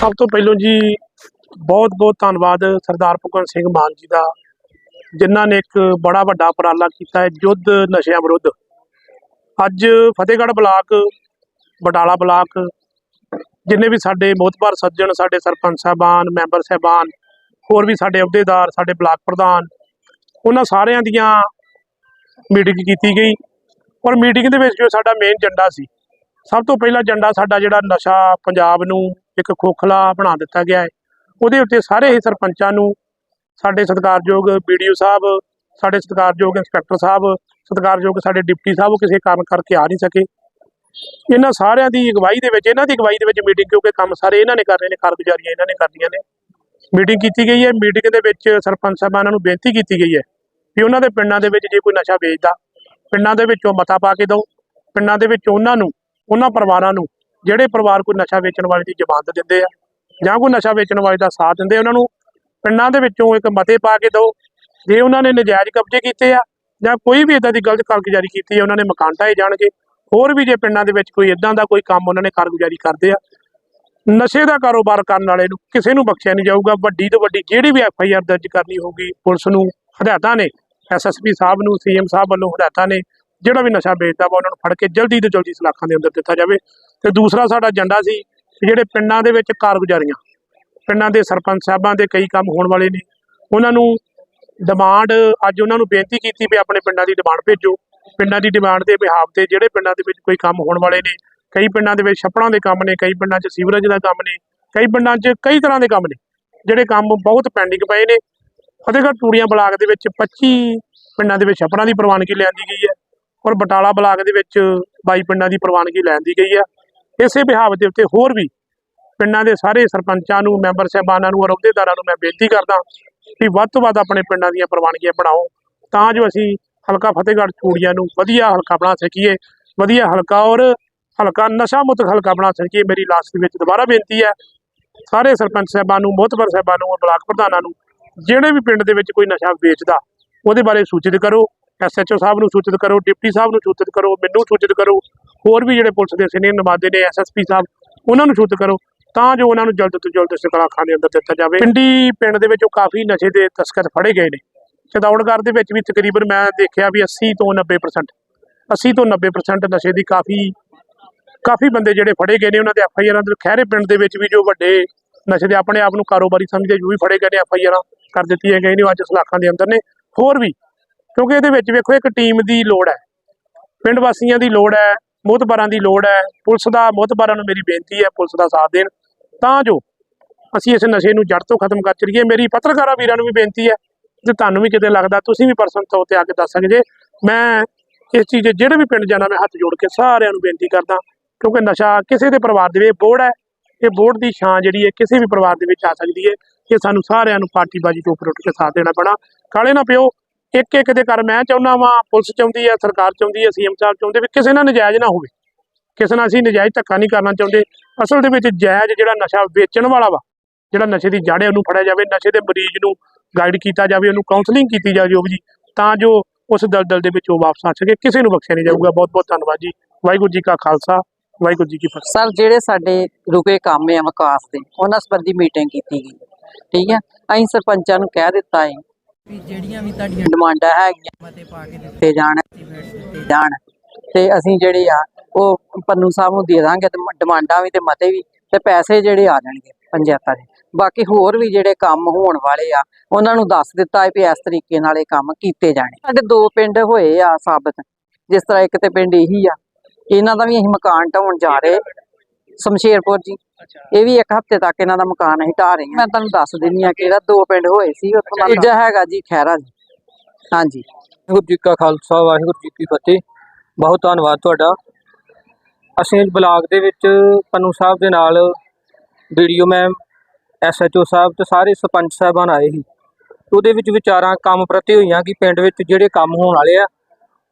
ਸਭ ਤੋਂ ਪਹਿਲਾਂ ਜੀ ਬਹੁਤ ਬਹੁਤ ਧੰਨਵਾਦ ਸਰਦਾਰ ਭਗਵੰਤ ਸਿੰਘ ਮਾਨ ਜੀ ਦਾ, ਜਿਨ੍ਹਾਂ ਨੇ ਇੱਕ ਬੜਾ ਵੱਡਾ ਉਪਰਾਲਾ ਕੀਤਾ ਹੈ ਯੁੱਧ ਨਸ਼ਿਆਂ ਵਿਰੁੱਧ। ਅੱਜ ਫਤਿਹਗੜ੍ਹ ਬਲਾਕ, ਬਟਾਲਾ ਬਲਾਕ, ਜਿੰਨੇ ਵੀ ਸਾਡੇ ਮੋਤਬਰ ਸੱਜਣ, ਸਾਡੇ ਸਰਪੰਚ ਸਾਹਿਬਾਨ, ਮੈਂਬਰ ਸਾਹਿਬਾਨ, ਹੋਰ ਵੀ ਸਾਡੇ ਅਹੁਦੇਦਾਰ, ਸਾਡੇ ਬਲਾਕ ਪ੍ਰਧਾਨ, ਉਹਨਾਂ ਸਾਰਿਆਂ ਦੀਆਂ ਮੀਟਿੰਗ ਕੀਤੀ ਗਈ ਔਰ ਮੀਟਿੰਗ ਦੇ ਵਿੱਚ ਜੋ ਸਾਡਾ ਮੇਨ ਏਜੰਡਾ ਸੀ, ਸਭ ਤੋਂ ਪਹਿਲਾ ਏਜੰਡਾ ਸਾਡਾ ਜਿਹੜਾ ਨਸ਼ਾ ਪੰਜਾਬ ਨੂੰ ਇੱਕ ਖੋਖਲਾ ਬਣਾ ਦਿੱਤਾ ਗਿਆ ਹੈ। ਉਹਦੇ ਉੱਤੇ ਸਾਰੇ ਹੀ ਸਰਪੰਚਾਂ ਨੂੰ ਸਾਡੇ ਸਤਿਕਾਰਯੋਗ ਵੀਡੀਓ ਸਾਹਿਬ, ਸਾਡੇ ਸਤਿਕਾਰਯੋਗ ਇੰਸਪੈਕਟਰ ਸਾਹਿਬ, ਸਤਿਕਾਰਯੋਗ ਸਾਡੇ ਡਿਪਟੀ ਸਾਹਿਬ ਉਹ ਕਿਸੇ ਕਾਰਨ ਕਰਕੇ ਆ ਨਹੀਂ ਸਕੇ। ਇਹਨਾਂ ਸਾਰਿਆਂ ਦੀ ਅਗਵਾਈ ਦੇ ਵਿੱਚ, ਇਹਨਾਂ ਦੀ ਅਗਵਾਈ ਦੇ ਵਿੱਚ ਮੀਟਿੰਗ ਕਿਉਂਕਿ ਕੰਮ ਸਾਰੇ ਇਹਨਾਂ ਨੇ ਕਰਨੇ ਨੇ, ਕਾਰਗੁਜ਼ਾਰੀਆਂ ਇਹਨਾਂ ਨੇ ਕਰਨੀਆਂ ਨੇ। ਮੀਟਿੰਗ ਕੀਤੀ ਗਈ ਹੈ, ਮੀਟਿੰਗ ਦੇ ਵਿੱਚ ਸਰਪੰਚ ਸਾਹਿਬਾਨਾਂ ਨੂੰ ਬੇਨਤੀ ਕੀਤੀ ਗਈ ਹੈ ਵੀ ਉਹਨਾਂ ਦੇ ਪਿੰਡਾਂ ਦੇ ਵਿੱਚ ਜੇ ਕੋਈ ਨਸ਼ਾ ਵੇਚਦਾ, ਪਿੰਡਾਂ ਦੇ ਵਿੱਚੋਂ ਮਤਾ ਪਾ ਕੇ ਦਿਓ, ਪਿੰਡਾਂ ਦੇ ਵਿੱਚ ਉਹਨਾਂ ਨੂੰ, ਉਹਨਾਂ ਪਰਿਵਾਰਾਂ ਨੂੰ ਜਿਹੜੇ ਪਰਿਵਾਰ ਕੋਈ ਨਸ਼ਾ ਵੇਚਣ ਵਾਲੇ ਦੀ ਜ਼ਮਾਨਤ ਦਿੰਦੇ ਆ ਜਾਂ ਕੋਈ ਨਸ਼ਾ ਵੇਚਣ ਵਾਲੇ ਦਾ ਸਾਥ ਦਿੰਦੇ ਉਹਨਾਂ ਨੂੰ ਪਿੰਡਾਂ ਦੇ ਵਿੱਚੋਂ ਇੱਕ ਮਤੇ ਪਾ ਕੇ ਦਿਓ। ਜੇ ਉਹਨਾਂ ਨੇ ਨਜਾਇਜ਼ ਕਬਜ਼ੇ ਕੀਤੇ ਆ ਜਾਂ ਕੋਈ ਵੀ ਇਦਾਂ ਦੀ ਗਲਤ ਕਾਰਗੁਜ਼ਾਰੀ ਕੀਤੀ ਹੈ ਉਹਨਾਂ ਨੇ ਮਕਾਨ ਢਾਏ ਜਾਣਗੇ। ਹੋਰ ਵੀ ਜੇ ਪਿੰਡਾਂ ਦੇ ਵਿੱਚ ਕੋਈ ਇਦਾਂ ਦਾ ਕੋਈ ਕੰਮ ਉਹਨਾਂ ਨੇ ਕਾਰਗੁਜ਼ਾਰੀ ਕਰਦੇ ਆ, ਨਸ਼ੇ ਦਾ ਕਾਰੋਬਾਰ ਕਰਨ ਵਾਲੇ ਨੂੰ ਕਿਸੇ ਨੂੰ ਬਖਸ਼ਿਆ ਨਹੀਂ ਜਾਊਗਾ। ਵੱਡੀ ਤੋਂ ਵੱਡੀ ਜਿਹੜੀ ਵੀ ਐਫ ਆਈ ਆਰ ਦਰਜ ਕਰਨੀ ਹੋਊਗੀ, ਪੁਲਿਸ ਨੂੰ, ਹਦਾਇਤਾਂ ਨੇ। ਐਸਐਸਪੀ ਸਾਹਿਬ ਨੂੰ ਸੀਐਮ ਸਾਹਿਬ ਵੱਲੋਂ ਹਦਾਇਤਾਂ ਨੇ। ਜਿਹੜਾ ਵੀ ਨਸ਼ਾ ਵੇਚਦਾ ਵਾ, ਉਹਨਾਂ ਨੂੰ ਫੜ ਕੇ ਜਲਦੀ ਤੋਂ ਜਲਦੀ ਸਲਾਖਾਂ ਦੇ ਅੰਦਰ ਦਿੱਤਾ ਜਾਵੇ। ਤੇ ਦੂਸਰਾ ਸਾਡਾ ਏਜੰਡਾ ਸੀ ਕਿ ਜਿਹੜੇ ਪਿੰਡਾਂ ਦੇ ਵਿੱਚ ਕਾਰਗੁਜ਼ਾਰੀਆਂ, ਪਿੰਡਾਂ ਦੇ ਸਰਪੰਚ ਸਾਹਿਬਾਂ ਦੇ ਕਈ ਕੰਮ ਹੋਣ ਵਾਲੇ ਨੇ। ਉਹਨਾਂ ਨੂੰ ਡਿਮਾਂਡ ਅੱਜ ਉਹਨਾਂ ਨੂੰ ਬੇਨਤੀ ਕੀਤੀ ਵੀ ਆਪਣੇ ਪਿੰਡਾਂ ਦੀ ਡਿਮਾਂਡ ਭੇਜੋ। ਪਿੰਡਾਂ ਦੀ ਡਿਮਾਂਡ ਦੇ ਬਿਹਾਫ ਤੇ ਜਿਹੜੇ ਪਿੰਡਾਂ ਦੇ ਵਿੱਚ ਕੋਈ ਕੰਮ ਹੋਣ ਵਾਲੇ ਨੇ, ਕਈ ਪਿੰਡਾਂ ਦੇ ਵਿੱਚ ਛੱਪੜਾਂ ਦੇ ਕੰਮ ਨੇ, ਕਈ ਪਿੰਡਾਂ 'ਚ ਸੀਵਰੇਜ ਦਾ ਕੰਮ ਨੇ, ਕਈ ਪਿੰਡਾਂ 'ਚ ਕਈ ਤਰ੍ਹਾਂ ਦੇ ਕੰਮ ਨੇ, ਜਿਹੜੇ ਕੰਮ ਬਹੁਤ ਪੈਂਡਿੰਗ ਪਏ ਨੇ। ਫਤਿਹਗੜ੍ਹ ਟੂੜੀਆਂ ਬਲਾਕ ਦੇ ਵਿੱਚ 25 ਪਿੰਡਾਂ ਦੇ ਵਿੱਚ ਛੱਪੜਾਂ ਦੀ ਪ੍ਰਵਾਨਗੀ ਲਿਆਂਦੀ ਗਈ ਹੈ। ਔਰ ਬਟਾਲਾ ਬਲਾਕ ਦੇ ਵਿੱਚ 22 ਪਿੰਡਾਂ ਦੀ ਪ੍ਰਵਾਨਗੀ ਲੈਂਦੀ ਗਈ ਹੈ। ਇਸੇ ਬਿਹਾਵ ਦੇ ਉੱਤੇ ਹੋਰ ਵੀ ਪਿੰਡਾਂ ਦੇ ਸਾਰੇ ਸਰਪੰਚਾਂ ਨੂੰ, ਮੈਂਬਰ ਸਾਹਿਬਾਨਾਂ ਨੂੰ ਔਰ ਅਹੁਦੇਦਾਰਾਂ ਨੂੰ ਮੈਂ ਬੇਨਤੀ ਕਰਦਾ ਵੀ ਵੱਧ ਤੋਂ ਵੱਧ ਆਪਣੇ ਪਿੰਡਾਂ ਦੀਆਂ ਪ੍ਰਵਾਨਗੀਆਂ ਬਣਾਓ, ਤਾਂ ਜੋ ਅਸੀਂ ਹਲਕਾ ਫਤਿਹਗੜ੍ਹ ਚੂੜੀਆਂ ਨੂੰ ਵਧੀਆ ਹਲਕਾ ਬਣਾ ਸਕੀਏ, ਵਧੀਆ ਹਲਕਾ ਔਰ ਹਲਕਾ ਨਸ਼ਾ ਮੁਕਤ ਹਲਕਾ ਬਣਾ ਸਕੀਏ। ਮੇਰੀ ਲਾਸਟ ਦੇ ਵਿੱਚ ਦੁਬਾਰਾ ਬੇਨਤੀ ਹੈ, ਸਾਰੇ ਸਰਪੰਚ ਸਾਹਿਬਾਨ ਨੂੰ, ਮੋਹਤਬਰ ਸਾਹਿਬਾਨ ਨੂੰ, ਔਰ ਬਲਾਕ ਪ੍ਰਧਾਨਾਂ ਨੂੰ, ਜਿਹੜੇ ਵੀ ਪਿੰਡ ਦੇ ਵਿੱਚ ਕੋਈ ਨਸ਼ਾ ਵੇਚਦਾ, ਉਹਦੇ ਬਾਰੇ ਸੂਚਿਤ ਕਰੋ। ਐਸਐਚਓ ਸਾਹਿਬ ਨੂੰ ਸੂਚਿਤ ਕਰੋ, ਡਿਪਟੀ ਸਾਹਿਬ ਨੂੰ ਸੂਚਿਤ ਕਰੋ, ਮੈਨੂੰ ਸੂਚਿਤ ਕਰੋ, ਹੋਰ ਵੀ ਜਿਹੜੇ ਪੁਲਿਸ ਦੇ ਸੀਨੀਅਰ ਨੁਮਾਇੰਦੇ ਨੇ ਐਸਐਸਪੀ ਸਾਹਿਬ, ਉਹਨਾਂ ਨੂੰ ਸੂਚਿਤ ਕਰੋ, ਤਾਂ ਜੋ ਉਹਨਾਂ ਨੂੰ ਜਲਦ ਤੋਂ ਜਲਦ ਸਲਾਖਾਂ ਦੇ ਅੰਦਰ ਦਿੱਤਾ ਜਾਵੇ। ਪਿੰਡੀ ਪਿੰਡ ਦੇ ਵਿੱਚੋਂ ਕਾਫੀ ਨਸ਼ੇ ਦੇ ਤਸਕਰ ਫੜੇ ਗਏ ਨੇ। ਚਦੌੜਗੜ੍ਹ ਦੇ ਵਿੱਚ ਵੀ ਤਕਰੀਬਨ ਮੈਂ ਦੇਖਿਆ ਵੀ 80 ਤੋਂ 90% 80 ਤੋਂ 90% ਨਸ਼ੇ ਦੀ ਕਾਫੀ ਕਾਫੀ ਬੰਦੇ ਜਿਹੜੇ ਫੜੇ ਗਏ ਨੇ, ਉਹਨਾਂ ਦੇ ਐਫ ਆਈ ਆਰਾਂ ਦੇ ਖਹਿਰੇ ਪਿੰਡ ਦੇ ਵਿੱਚ ਵੀ ਜੋ ਵੱਡੇ ਨਸ਼ੇ ਦੇ ਆਪਣੇ ਆਪ ਨੂੰ ਕਾਰੋਬਾਰੀ ਸਮਝਦੇ ਜੋ ਵੀ ਫੜੇ ਗਏ ਨੇ ਐਫ ਆਈ ਆਰਾਂ ਕਰ ਦਿੱਤੀਆਂ ਗਈਆਂ ਨੇ ਅੱਜ ਸਲਾਖਾਂ ਦੇ ਅੰਦਰ ਨੇ। ਹੋਰ ਵੀ ਕਿਉਂਕਿ ਇਹਦੇ ਵਿੱਚ ਵੇਖੋ, ਇੱਕ ਟੀਮ ਦੀ ਲੋੜ ਹੈ। ਪਿੰਡ ਵਾਸੀਆਂ ਦੀ ਲੋੜ ਹੈ ਮੋਹਤਬਾਰਾਂ ਦੀ ਲੋੜ ਹੈ। ਪੁਲਿਸ ਦਾ ਮੋਹਤਬਾਰਾਂ ਨੂੰ ਮੇਰੀ ਬੇਨਤੀ ਹੈ, ਪੁਲਿਸ ਦਾ ਸਾਥ ਦੇਣ। ਤਾਂ ਜੋ ਅਸੀਂ ਇਸ ਨਸ਼ੇ ਨੂੰ ਜੜ ਤੋਂ ਖਤਮ ਕਰ ਚੜੀਏ ਮੇਰੀ ਪੱਤਰਕਾਰਾਂ ਵੀਰਾਂ ਨੂੰ ਵੀ ਬੇਨਤੀ ਹੈ ਜੇ ਤੁਹਾਨੂੰ ਵੀ ਕਿਤੇ ਲੱਗਦਾ, ਤੁਸੀਂ ਵੀ ਪਰਸਨ ਤੌਰ ਤੇ ਆ ਕੇ ਦੱਸ ਸਕਦੇ। ਮੈਂ ਇਸ ਚੀਜ਼ ਦੇ ਜਿਹੜੇ ਵੀ ਪਿੰਡ ਜਾਣਾ, ਮੈਂ ਹੱਥ ਜੋੜ ਕੇ ਸਾਰਿਆਂ ਨੂੰ ਬੇਨਤੀ ਕਰਦਾ, ਕਿਉਂਕਿ ਨਸ਼ਾ ਕਿਸੇ ਦੇ ਪਰਿਵਾਰ ਦੇ ਵਿੱਚ ਬੋੜ ਹੈ। ਇਹ ਬੋੜ ਦੀ ਛਾਂ ਜਿਹੜੀ ਹੈ, ਕਿਸੇ ਵੀ ਪਰਿਵਾਰ ਦੇ ਵਿੱਚ ਆ ਸਕਦੀ ਹੈ। ਇਹ ਸਾਨੂੰ ਸਾਰਿਆਂ ਨੂੰ ਪਾਰਟੀਬਾਜ਼ੀ ਤੋਂ ਉੱਪਰ ਉੱਠ ਕੇ ਸਾਥ ਦੇਣਾ ਪੈਣਾ। ਕਾਲੇ ਨਾ ਪਿਓ ਇੱਕ ਇੱਕ ਦੇ ਕਰ ਮੈਂ ਚਾਹੁੰਦਾ ਵਾਂ, ਪੁਲਿਸ ਚਾਹੁੰਦੀ ਹੈ ਸਰਕਾਰ ਚਾਹੁੰਦੀ ਹੈ ਸੀਐਮ ਸਾਹਿਬ ਚਾਹੁੰਦੇ ਵੀ ਕਿਸੇ ਨਾਲ ਨਜਾਇਜ਼ ਨਾ ਹੋਵੇ। ਕਿਸੇ ਨਾਲ ਅਸੀਂ ਨਜਾਇਜ਼ ਧੱਕਾ ਨਹੀਂ ਕਰਨਾ ਚਾਹੁੰਦੇ। ਅਸਲ ਦੇ ਵਿੱਚ ਜਾਇਜ਼ ਜਿਹੜਾ ਨਸ਼ਾ ਵੇਚਣ ਵਾਲਾ ਵਾ, ਜਿਹੜਾ ਨਸ਼ੇ ਦੀ ਜੜ ਹੈ ਉਹਨੂੰ ਫੜਿਆ ਜਾਵੇ, ਨਸ਼ੇ ਦੇ ਮਰੀਜ਼ ਨੂੰ ਗਾਈਡ ਕੀਤਾ ਜਾਵੇ, ਉਹਨੂੰ ਕਾਉਂਸਲਿੰਗ ਕੀਤੀ ਜਾਵੇ ਜੋ ਜੀ ਤਾਂ ਜੋ ਉਸ ਦਲਦਲ ਦੇ ਵਿੱਚ ਉਹ ਵਾਪਸ ਆ ਸਕੇ। ਕਿਸੇ ਨੂੰ ਬਖਸ਼ਿਆ ਨਹੀਂ ਜਾਊਗਾ। ਬਹੁਤ ਬਹੁਤ ਧੰਨਵਾਦ ਜੀ। ਵਾਹਿਗੁਰੂ ਜੀ ਕਾ ਖਾਲਸਾ, ਵਾਹਿਗੁਰੂ ਜੀ ਕੀ ਫਤਿਹ। ਸਰ, ਜਿਹੜੇ ਸਾਡੇ ਰੁਕੇ ਕੰਮ ਆ ਵਿਕਾਸ ਦੇ, ਉਹਨਾਂ ਸੰਬੰਧੀ ਮੀਟਿੰਗ ਕੀਤੀ ਗਈ। ਠੀਕ ਹੈ ਅਸੀਂ ਸਰਪੰਚਾਂ ਨੂੰ ਕਹਿ ਦਿੱਤਾ ਹੈ ਵੀ ਜਿਹੜੀਆਂ ਵੀ ਤੁਹਾਡੀਆਂ ਡਿਮਾਂਡਾਂ ਹੈਗੀਆਂ ਮਤੇ ਪਾ ਕੇ ਦਿੱਤੇ ਜਾਣ ਦਿੱਤੇ ਜਾਣ। ਤੇ ਅਸੀਂ ਜਿਹੜੇ ਆ ਉਹ ਪੰਨੂ ਸਾਹਿਬ ਨੂੰ ਦੇ ਦਾਂਗੇ ਤੇ ਡਿਮਾਂਡਾਂ ਵੀ ਤੇ ਮਤੇ ਵੀ ਤੇ ਪੈਸੇ ਜਿਹੜੇ ਆ ਜਾਣਗੇ ਪੰਚਾਇਤਾਂ ਦੇ। ਬਾਕੀ ਹੋਰ ਵੀ ਜਿਹੜੇ ਕੰਮ ਹੋਣ ਵਾਲੇ ਆ ਉਹਨਾਂ ਨੂੰ ਦੱਸ ਦਿੱਤਾ ਹੈ ਵੀ ਇਸ ਤਰੀਕੇ ਨਾਲ ਇਹ ਕੰਮ ਕੀਤੇ ਜਾਣੇ। ਸਾਡੇ ਦੋ ਪਿੰਡ ਹੋਏ ਆ ਸਾਬਤ ਜਿਸ ਤਰ੍ਹਾਂ ਇੱਕ ਤੇ ਪਿੰਡ ਇਹੀ ਆ ਇਹਨਾਂ ਦਾ ਵੀ ਅਸੀਂ ਮਕਾਨ ਢਾਉਣ ਜਾ ਰਹੇ ਸ਼ਮਸ਼ੇਰਪੁਰ ਜੀ। ਇਹ ਵੀ ਇੱਕ ਹਫ਼ਤੇ ਤੱਕ ਇਹਨਾਂ ਦਾ ਮਕਾਨ ਅਸੀਂ ਢਾ ਰਹੇ ਹਾਂ। ਮੈਂ ਤੁਹਾਨੂੰ ਦੱਸ ਦਿੰਨੀ ਆ ਕਿ ਇਹਦਾ ਦੋ ਪਿੰਡ ਹੋਏ ਸੀ ਉੱਥੋਂ ਦਾ ਤੀਜਾ ਹੈਗਾ ਜੀ ਖੈਰਾ ਜੀ। ਹਾਂਜੀ। ਵਾਹਿਗੁਰੂ ਜੀ ਕਾ ਖਾਲਸਾ ਵਾਹਿਗੁਰੂ ਜੀ ਕੀ ਫਤਿਹ। ਬਹੁਤ ਧੰਨਵਾਦ ਤੁਹਾਡਾ। ਅਸੀਂ ਬਲਾਕ ਦੇ ਵਿੱਚ ਪੰਨੂ ਸਾਹਿਬ ਦੇ ਨਾਲ ਵੀਡੀਓ ਮੈਮ ਐਸਐਚਓ ਸਾਹਿਬ ਤੇ ਸਾਰੇ ਸਰਪੰਚ ਸਾਹਿਬਾਨ ਆਏ ਸੀ। ਉਹਦੇ ਵਿੱਚ ਵਿਚਾਰਾਂ ਕੰਮ ਪ੍ਰਤੀ ਹੋਈਆਂ ਕਿ ਪਿੰਡ ਵਿੱਚ ਜਿਹੜੇ ਕੰਮ ਹੋਣ ਵਾਲੇ ਆ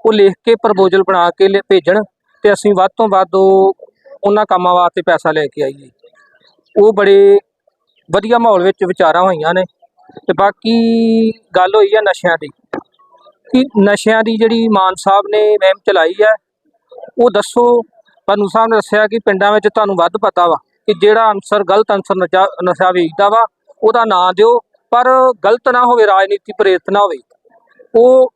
ਉਹ ਲਿਖ ਕੇ ਪ੍ਰਪੋਜ਼ਲ ਬਣਾ ਕੇ ਭੇਜਣ ਤੇ ਅਸੀਂ ਵੱਧ ਤੋਂ ਵੱਧ ਉਹ ਉਹਨਾਂ ਕੰਮਾਂ ਵਾਸਤੇ ਪੈਸਾ ਲੈ ਕੇ ਆਈਏ ਉਹ ਬੜੇ ਵਧੀਆ ਮਾਹੌਲ ਵਿੱਚ ਵਿਚਾਰਾਂ ਹੋਈਆਂ ਨੇ ਤੇ ਬਾਕੀ ਗੱਲ ਹੋਈ ਆ ਨਸ਼ਿਆਂ ਦੀ। ਕਿ ਨਸ਼ਿਆਂ ਦੀ ਜਿਹੜੀ ਮਾਨ ਸਾਹਿਬ ਨੇ ਮੁਹਿੰਮ ਚਲਾਈ ਹੈ, ਉਹ ਦੱਸੋ ਤੁਹਾਨੂੰ ਸਾਹਿਬ ਨੇ ਦੱਸਿਆ ਕਿ ਪਿੰਡਾਂ ਵਿੱਚ ਤੁਹਾਨੂੰ ਵੱਧ ਪਤਾ ਵਾ ਕਿ ਜਿਹੜਾ ਅਨਸਰ ਗਲਤ ਅਨਸਰ ਨਸ਼ਾ ਨਸ਼ਾ ਵੇਚਦਾ ਵਾ, ਉਹਦਾ ਨਾਂ ਦਿਓ, ਪਰ ਗਲਤ ਨਾ ਹੋਵੇ, ਰਾਜਨੀਤੀ ਪ੍ਰੇਰਿਤ ਨਾ ਹੋਵੇ। ਉਹ,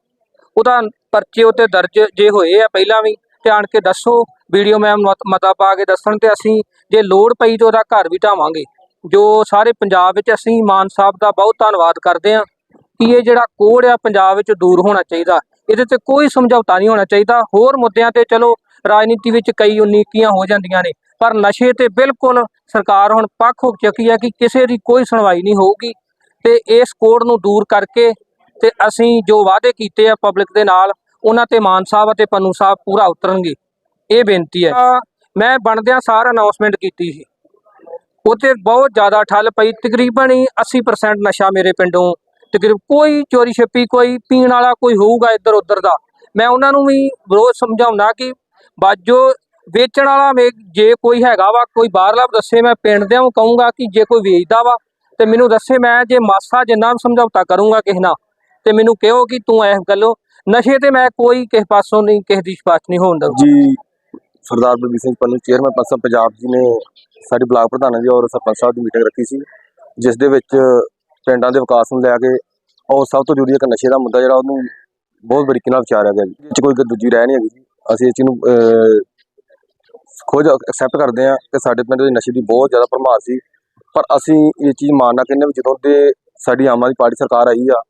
ਉਹਦਾ ਪਰਚੇ ਉੱਤੇ ਦਰਜ ਜੇ ਹੋਏ ਆ, ਪਹਿਲਾਂ ਵੀ ਤੇ ਆਣ ਕੇ ਦੱਸੋ ਵੀਡੀਓ ਮੈਮ ਮਤਾ ਪਾ ਕੇ ਦੱਸਣ ਤੇ ਅਸੀਂ ਜੇ ਲੋੜ ਪਈ ਤਾਂ ਉਹਦਾ ਘਰ ਵੀ ਢਾਵਾਂਗੇ। ਜੋ ਸਾਰੇ ਪੰਜਾਬ ਵਿੱਚ ਅਸੀਂ ਮਾਨ ਸਾਹਿਬ ਦਾ ਬਹੁਤ ਧੰਨਵਾਦ ਕਰਦੇ ਹਾਂ ਕਿ ਇਹ ਜਿਹੜਾ ਕੋੜ ਆ ਪੰਜਾਬ ਵਿੱਚ ਦੂਰ ਹੋਣਾ ਚਾਹੀਦਾ। ਇਹਦੇ ਤੇ ਕੋਈ ਸਮਝੌਤਾ ਨਹੀਂ ਹੋਣਾ ਚਾਹੀਦਾ। ਹੋਰ ਮੁੱਦਿਆਂ ਤੇ ਚਲੋ, ਰਾਜਨੀਤੀ ਵਿੱਚ ਕਈ ਉਨੀਕੀਆਂ ਹੋ ਜਾਂਦੀਆਂ ਨੇ, ਪਰ ਨਸ਼ੇ ਤੇ ਬਿਲਕੁਲ ਸਰਕਾਰ ਹੁਣ ਪੱਖ ਹੋ ਚੁੱਕੀ ਹੈ ਕਿ ਕਿਸੇ ਦੀ ਕੋਈ ਸੁਣਵਾਈ ਨਹੀਂ ਹੋਊਗੀ। ਤੇ ਇਸ ਕੋੜ ਨੂੰ ਦੂਰ ਕਰਕੇ ਤੇ ਅਸੀਂ ਜੋ ਵਾਅਦੇ ਕੀਤੇ ਆ ਪਬਲਿਕ ਦੇ ਨਾਲ ਉਹਨਾਂ ਤੇ ਮਾਨ ਸਾਹਿਬ ਅਤੇ ਪੰਨੂ ਸਾਹਿਬ ਪੂਰਾ ਉਤਰਨਗੇ। ਇਹ ਬੇਨਤੀ ਹੈ। ਮੈਂ ਬਣਦਿਆਂ ਸਾਰ ਅਨਾਉਂਸਮੈਂਟ ਕੀਤੀ ਸੀ। ਉੱਥੇ ਬਹੁਤ ਜ਼ਿਆਦਾ ਠੱਲ ਪਈ। ਤਕਰੀਬਨ ਹੀ 80% ਨਸ਼ਾ ਮੇਰੇ ਪਿੰਡੋਂ। ਤਕਰੀਬ ਕੋਈ ਚੋਰੀ ਛੱਪੀ, ਕੋਈ ਪੀਣ ਵਾਲਾ ਕੋਈ ਹੋਊਗਾ ਇੱਧਰ ਉੱਧਰ ਦਾ। ਮੈਂ ਉਹਨਾਂ ਨੂੰ ਵੀ ਰੋਜ਼ ਸਮਝਾਉਣਾ ਕਿ ਬਾਜੋ ਵੇਚਣ ਵਾਲਾ ਵੇ ਜੇ ਕੋਈ ਹੈਗਾ ਵਾ, ਕੋਈ ਬਾਹਰਲਾ ਦੱਸੇ ਮੈਂ ਪਿੰਡ ਦਿਆਂ ਨੂੰ ਕਹੂੰਗਾ ਕਿ ਜੇ ਕੋਈ ਵੇਚਦਾ ਵਾ ਤੇ ਮੈਨੂੰ ਦੱਸੇ ਮੈਂ ਜੇ ਮਾਸਾ ਜਿੰਨਾ ਵੀ ਸਮਝੌਤਾ ਕਰੂੰਗਾ ਕਿਸੇ ਨਾਲ ਤੇ ਮੈਨੂੰ ਕਹੋ ਕਿ ਤੂੰ ਇਸ ਗੱਲੋ ਨਸ਼ੇ ਤੇ ਮੈਂ ਕੋਈ ਕਿਸੇ ਪਾਸੋਂ ਨਹੀਂ ਕਿਸੇ ਦੀ ਸਿਫਾਰਿਸ਼ ਨਹੀਂ ਹੋਣ ਦਊਂਗਾ ਜੀ ਸਰਦਾਰ ਬਲਬੀਰ ਸਿੰਘ ਪੰਨੂ ਚੇਅਰਮੈਨ ਪੰਚ ਪੰਜਾਬ ਜੀ ਨੇ ਸਾਡੀ ਬਲਾਕ ਪ੍ਰਧਾਨਾਂ ਦੀ ਔਰ ਸਰਪੰਚ ਸਾਹਿਬ ਦੀ ਮੀਟਿੰਗ ਰੱਖੀ ਸੀ ਜਿਸ ਦੇ ਵਿੱਚ ਪਿੰਡਾਂ ਦੇ ਵਿਕਾਸ ਨੂੰ ਲੈ ਕੇ ਔਰ ਸਭ ਤੋਂ ਜ਼ਰੂਰੀ ਇੱਕ ਨਸ਼ੇ ਦਾ ਮੁੱਦਾ ਜਿਹੜਾ ਉਹਨੂੰ ਬਹੁਤ ਬਰੀਕੀ ਨਾਲ ਵਿਚਾਰਿਆ ਗਿਆ ਜੀ। ਇਹ 'ਚ ਕੋਈ ਦੂਜੀ ਰਹਿ ਨਹੀਂ ਹੈਗੀ ਅਸੀਂ ਇਸ ਚੀਜ਼ ਨੂੰ ਅਹ, ਖੁਦ ਐਕਸੈਪਟ ਕਰਦੇ ਹਾਂ ਕਿ ਸਾਡੇ ਪਿੰਡ ਦੇ ਨਸ਼ੇ ਦੀ ਬਹੁਤ ਜ਼ਿਆਦਾ ਭਰਮਾਰ ਸੀ। ਪਰ ਅਸੀਂ ਇਹ ਚੀਜ਼ ਮਾਨਣਾ ਕਹਿੰਦੇ ਵੀ ਜਦੋਂ ਦੇ ਸਾਡੀ ਆਮ ਆਦਮੀ ਪਾਰਟੀ ਸਰਕਾਰ ਆਈ ਆ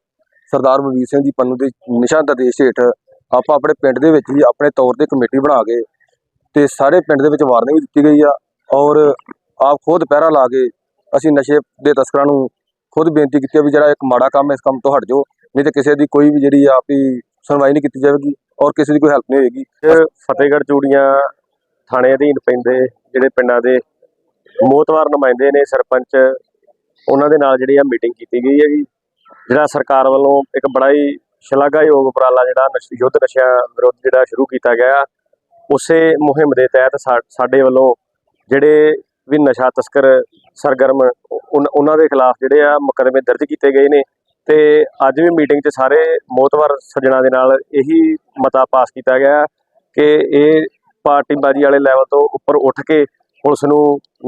ਸਰਦਾਰ ਬਲਬੀਰ ਸਿੰਘ ਜੀ ਪੰਨੂ ਦੇ ਨਿਸ਼ਾਨ ਦਾ ਦੇਸ਼ ਹੇਠ ਆਪਾਂ ਆਪਣੇ ਪਿੰਡ ਦੇ ਵਿੱਚ ਵੀ ਆਪਣੇ ਤੌਰ ਤੇ ਕਮੇਟੀ ਬਣਾ ਕੇ ਤੇ ਸਾਰੇ ਪਿੰਡ ਦੇ ਵਿੱਚ ਵਾਰਨਿੰਗ ਵੀ ਦਿੱਤੀ ਗਈ ਆ ਔਰ ਆਪ ਖੁਦ ਪਹਿਰਾ ਲਾ ਕੇ ਅਸੀਂ ਨਸ਼ੇ ਦੇ ਤਸਕਰਾਂ ਨੂੰ ਖੁਦ ਬੇਨਤੀ ਕੀਤੀ ਆ ਵੀ ਜਿਹੜਾ ਇੱਕ ਮਾੜਾ ਕੰਮ ਇਸ ਕੰਮ ਤੋਂ ਹਟ ਜਾਓ, ਨਹੀਂ ਤੇ ਕਿਸੇ ਦੀ ਕੋਈ ਵੀ ਜਿਹੜੀ ਆ ਵੀ ਸੁਣਵਾਈ ਨਹੀਂ ਕੀਤੀ ਜਾਵੇਗੀ ਔਰ ਕਿਸੇ ਦੀ ਕੋਈ ਹੈਲਪ ਨਹੀਂ ਹੋਏਗੀ। ਇਹ ਫਤਿਹਗੜ੍ਹ ਚੂੜੀਆਂ ਥਾਣੇ ਅਧੀਨ ਪੈਂਦੇ, ਜਿਹੜੇ ਪਿੰਡਾਂ ਦੇ ਮੋਤਵਾਰ ਨੁਮਾਇੰਦੇ ਨੇ, ਸਰਪੰਚ, ਉਹਨਾਂ ਦੇ ਨਾਲ ਜਿਹੜੀ ਆ ਮੀਟਿੰਗ ਕੀਤੀ ਗਈ ਹੈਗੀ। ਜਿਹੜਾ ਸਰਕਾਰ ਵੱਲੋਂ ਇੱਕ ਬੜਾ ਹੀ ਸ਼ਲਾਘਾਯੋਗ ਉਪਰਾਲਾ ਜਿਹੜਾ ਯੁੱਧ ਨਸ਼ਿਆਂ ਵਿਰੁੱਧ ਜਿਹੜਾ ਸ਼ੁਰੂ ਕੀਤਾ ਗਿਆ, ਉਸੇ ਮੁਹਿੰਮ ਦੇ ਤਹਿਤ ਸਾ- ਸਾਡੇ ਵੱਲੋਂ ਜਿਹੜੇ ਵੀ ਨਸ਼ਾ ਤਸਕਰ ਸਰਗਰਮ ਉਹਨਾਂ ਦੇ ਖਿਲਾਫ ਜਿਹੜੇ ਆ ਮੁਕੱਦਮੇ ਦਰਜ ਕੀਤੇ ਗਏ ਨੇ ਤੇ ਅੱਜ ਵੀ ਮੀਟਿੰਗ 'ਚ ਸਾਰੇ ਮੋਤਵਰ ਸੱਜਣਾ ਦੇ ਨਾਲ ਇਹੀ ਮਤਾ ਪਾਸ ਕੀਤਾ ਗਿਆ ਕਿ ਇਹ ਪਾਰਟੀਬਾਜ਼ੀ ਵਾਲੇ ਲੈਵਲ ਤੋਂ ਉੱਪਰ ਉੱਠ ਕੇ ਪੁਲਿਸ ਨੂੰ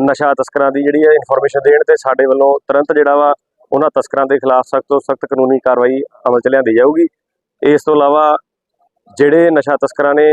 ਨਸ਼ਾ ਤਸਕਰਾਂ ਦੀ ਜਿਹੜੀ ਹੈ ਇਨਫੋਰਮੇਸ਼ਨ ਦੇਣ ਤੇ ਸਾਡੇ ਵੱਲੋਂ ਤੁਰੰਤ ਜਿਹੜਾ ਵਾ ਉਹਨਾਂ ਤਸਕਰਾਂ ਦੇ ਖਿਲਾਫ ਸਖਤ ਤੋਂ ਸਖਤ ਕਾਨੂੰਨੀ ਕਾਰਵਾਈ ਅਮਲ 'ਚ ਲਿਆਂਦੀ ਜਾਊਗੀ। ਇਸ ਤੋਂ ਇਲਾਵਾ ਜਿਹੜੇ ਨਸ਼ਾ ਤਸਕਰਾਂ ਨੇ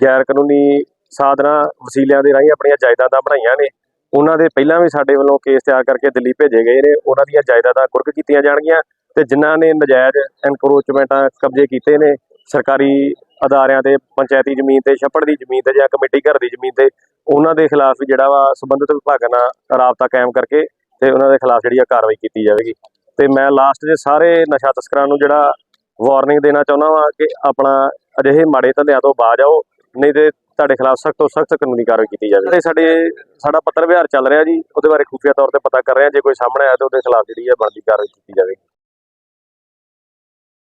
ਗੈਰ ਕਾਨੂੰਨੀ ਸਾਧਨਾਂ, ਵਸੀਲਿਆਂ ਦੇ ਰਾਹੀਂ ਆਪਣੀਆਂ ਜਾਇਦਾਦਾਂ ਬਣਾਈਆਂ ਨੇ, ਉਹਨਾਂ ਦੇ ਪਹਿਲਾਂ ਵੀ ਸਾਡੇ ਵੱਲੋਂ ਕੇਸ ਤਿਆਰ ਕਰਕੇ ਦਿੱਲੀ ਭੇਜੇ ਗਏ ਨੇ। ਉਹਨਾਂ ਦੀਆਂ ਜਾਇਦਾਦਾਂ ਕੁਰਕ ਕੀਤੀਆਂ ਜਾਣਗੀਆਂ ਤੇ ਜਿਨ੍ਹਾਂ ਨੇ ਨਜਾਇਜ਼ ਐਨਕਰੋਚਮੈਂਟਾਂ ਕਬਜ਼ੇ ਕੀਤੇ ਨੇ, ਸਰਕਾਰੀ ਅਦਾਰਿਆਂ ਤੇ, ਪੰਚਾਇਤੀ ਜ਼ਮੀਨ ਤੇ, ਛੱਪੜ ਦੀ ਜ਼ਮੀਨ ਤੇ ਜਾਂ ਕਮੇਟੀ ਘਰ ਦੀ ਜ਼ਮੀਨ ਤੇ, ਉਹਨਾਂ ਦੇ ਖਿਲਾਫ ਵੀ ਜਿਹੜਾ ਵਾ ਸੰਬੰਧਿਤ ਵਿਭਾਗਾਂ ਨਾਲ ਰਾਬਤਾ ਕਾਇਮ ਕਰਕੇ ਤੇ ਉਹਨਾਂ ਦੇ ਖਿਲਾਫ ਜਿਹੜੀ ਆ ਕਾਰਵਾਈ ਕੀਤੀ ਜਾਵੇਗੀ। ਤੇ ਮੈਂ ਲਾਸਟ 'ਚ ਸਾਰੇ ਨਸ਼ਾ ਤਸਕਰਾਂ ਨੂੰ ਜਿਹੜਾ ਵਾਰਨਿੰਗ ਦੇਣਾ ਚਾਹੁੰਦਾ ਵਾਂ ਕਿ ਆਪਣਾ ਅਜਿਹੇ ਮਾੜੇ ਧੰਦਿਆਂ ਤੋਂ ਬਾਜ ਆਓ, ਨਹੀਂ ਤੇ ਤੁਹਾਡੇ ਖਿਲਾਫ ਸਖਤ ਤੋਂ ਸਖਤ ਕਾਨੂੰਨੀ ਕਾਰਵਾਈ ਕੀਤੀ ਜਾਵੇ। ਤੇ ਸਾਡੇ, ਸਾਡਾ ਪੱਤਰ ਵਿਹਾਰ ਚੱਲ ਰਿਹਾ ਜੀ, ਉਹਦੇ ਬਾਰੇ ਖੁਫੀਆ ਤੌਰ ਤੇ ਪਤਾ ਕਰ ਰਹੇ ਹਾਂ, ਜੇ ਕੋਈ ਸਾਹਮਣੇ ਆਇਆ ਤਾਂ ਉਹਦੇ ਖਿਲਾਫ ਜਿਹੜੀ ਹੈ ਬਣਦੀ ਕਾਰਵਾਈ ਕੀਤੀ ਜਾਵੇਗੀ।